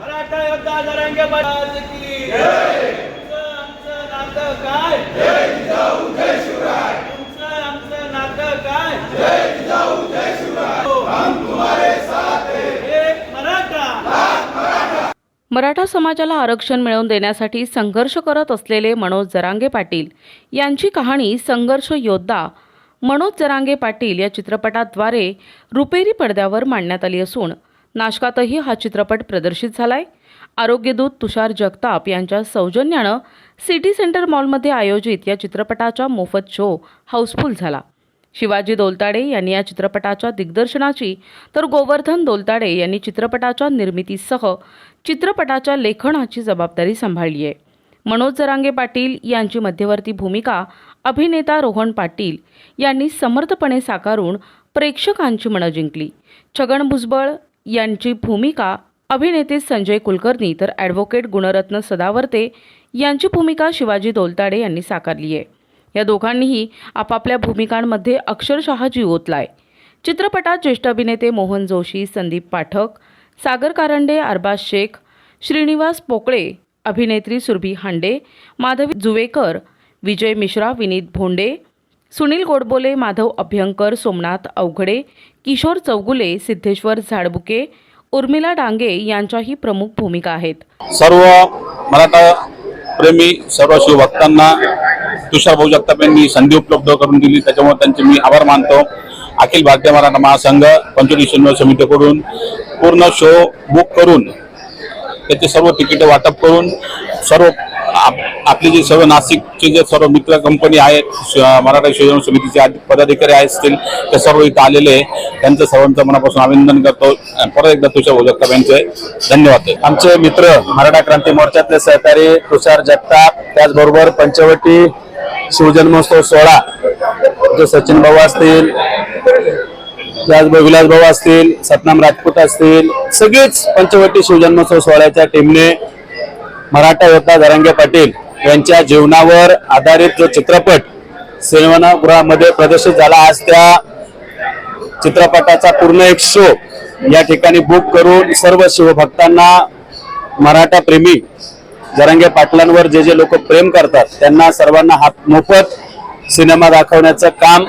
मराठा योद्धा जरांगे पाटील की. काय तुमचं आमचं नातं काय एक मराठा मराठा समाजाला आरक्षण मिळवून देण्यासाठी संघर्ष करत असलेले मनोज जरांगे पाटील यांची कहाणी संघर्ष योद्धा मनोज जरांगे पाटील या चित्रपटाद्वारे रुपेरी पडद्यावर मांडण्यात आली असून नाशकातही हा चित्रपट प्रदर्शित झालाय. आरोग्यदूत तुषार जगताप यांच्या सौजन्यानं सिटी सेंटर मॉलमध्ये आयोजित या चित्रपटाचा मोफत शो हाऊसफुल झाला. शिवाजी दोलताडे यांनी या चित्रपटाच्या दिग्दर्शनाची तर गोवर्धन दोलताडे यांनी चित्रपटाच्या निर्मितीसह चित्रपटाच्या लेखनाची जबाबदारी सांभाळली आहे. मनोज जरांगे पाटील यांची मध्यवर्ती भूमिका अभिनेता रोहन पाटील यांनी समर्थपणे साकारून प्रेक्षकांची मनं जिंकली. छगन भुजबळ यांची भूमिका अभिनेते संजय कुलकर्णी तर ॲडव्होकेट गुणरत्न सदावर्ते यांची भूमिका शिवाजी दोलताडे यांनी साकारली आहे. या दोघांनीही आपापल्या भूमिकांमध्ये अक्षरशः जीव ओतलाय चित्रपटात ज्येष्ठ अभिनेते मोहन जोशी संदीप पाठक सागर कारंडे अरबाज शेख श्रीनिवास पोकळे अभिनेत्री सुरभी हांडे माधवी जुवेकर विजय मिश्रा विनीत भोंडे सुनील गोडबोले माधव अभ्यंकर सोमनाथ अवघडे किशोर चौगुले सिद्धेश्वर झाडबुके उर्मिला डांगे यांच्याही प्रमुख भूमिका आहेत. सर्व मराठा प्रेमी सर्व शिवभक्तांना तुषार भाऊ जगताप यांनी संधी उपलब्ध करून दिली. त्याच्यामुळे त्यांचे मी आभार मानतो. अखिल भारतीय मराठा महासंघ पंचवीस समितीकडून पूर्ण शो बुक करून त्याचे सर्व तिकीट वाटप करून सर्व आप- आपले जे सर्व नाशिकचे जे सर्व मित्र कंपनी आहेत मराठा शिवजन समितीचे पदाधिकारी पदाधिकारी असतील ते सर्व इथं आलेले त्यांचं सर्वांचं मनापासून अभिनंदन करतो. परत एकदा तुषार भाऊ जगताप यांचे धन्यवाद. आमचे मित्र मराठा क्रांती मोर्चातले सहकारी तुषार जगताप त्याचबरोबर पंचवटी शिवजन्मोत्सव सोहळा जो सचिन भाऊ असतील विलास भाऊ असतील सतनाम राजपूत असतील सगळीच पंचवटी शिवजन्मोत्सव सोहळ्याच्या टीमने मराठा योद्धा धरंगे पाटील यांच्या जीवनावर आधारित जो चित्रपट सिनेमागृहामध्ये प्रदर्शित झाला आज त्या चित्रपटाचा पूर्ण एक शो या ठिकाणी बुक करून सर्व शिवभक्तांना मराठा प्रेमी जरंगे पाटलांवर जे जे लोक प्रेम करतात त्यांना सर्वांना हात मोफत सिनेमा दाखवण्याचं काम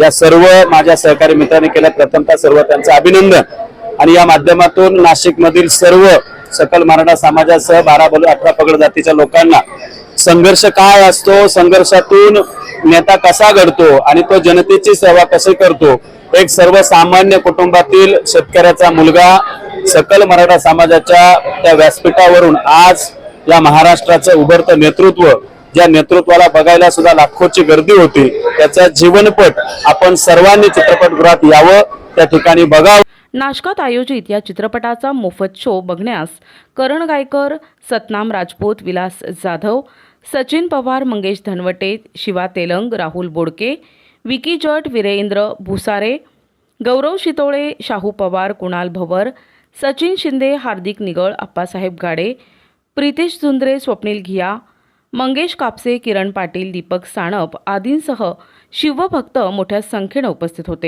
या सर्व माझ्या सहकारी मित्रांनी केलं. प्रथमतः सर्व त्यांचं अभिनंदन. आणि या माध्यमातून नाशिकमधील सर्व सकल मराठा समाजासह बारा बलू अठरा पगड जातीच्या लोकांना संघर्ष काय असतो संघर्षातून नेता कसा घडतो आणि तो जनतेची सेवा कशी करतो एक सर्वसामान्य कुटुंबातील शेतकऱ्याचा मुलगा सकल मराठा समाजाच्या त्या व्यासपीठावरून आज या महाराष्ट्राचं उभरतं नेतृत्व ज्या नेतृत्वाला बघायला सुद्धा लाखोची गर्दी होती त्याचा जीवनपट आपण सर्वांनी चित्रपटगृहात यावं त्या ठिकाणी बघावं. नाशकात आयोजित या चित्रपटाचा मोफत शो बघण्यास करण गायकर सतनाम राजपूत विलास जाधव सचिन पवार मंगेश धनवटे शिवा तेलंग राहुल बोडके विकी जट वीरेंद्र भुसारे गौरव शितोळे शाहू पवार कुणाल भवर सचिन शिंदे हार्दिक निगळ अप्पासाहेब गाडे प्रितेश झुंद्रे स्वप्नील घिया मंगेश कापसे किरण पाटील दीपक साणप आदींसह शिवभक्त मोठ्या संख्येनं उपस्थित होते.